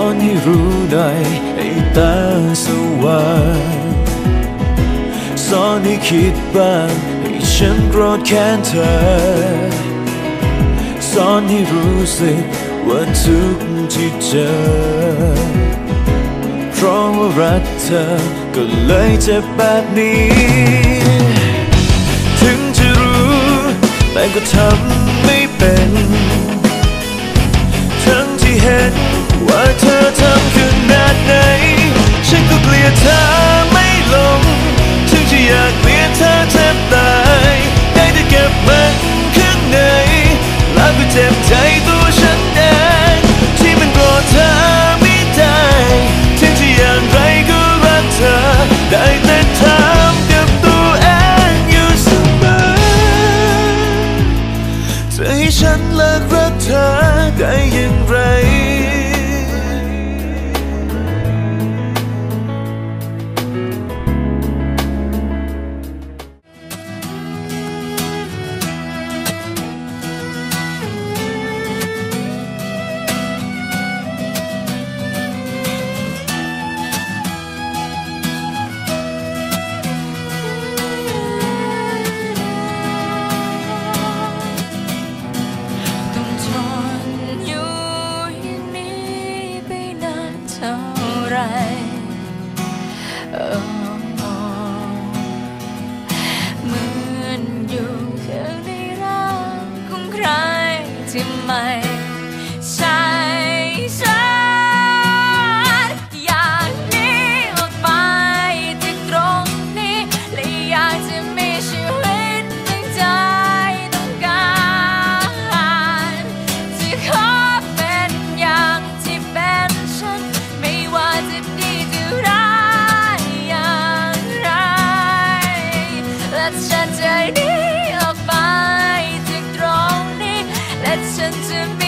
อนให้รู้หน่อยให้ตาสว่างสอนให้คิดบ้างให้ฉันโกรธแค้นเธอ สอนให้รู้สึกว่าทุกที่เจอ เพราะว่ารักเธอก็เลยเจ็บแบบนี้ ถึงจะรู้แต่ก็ทำไม่เป็น to เหมือนอยู่เคียงในรักของใครที่ไม่ ใจนี้ออกไปจากตรงนี้ และฉันจะมี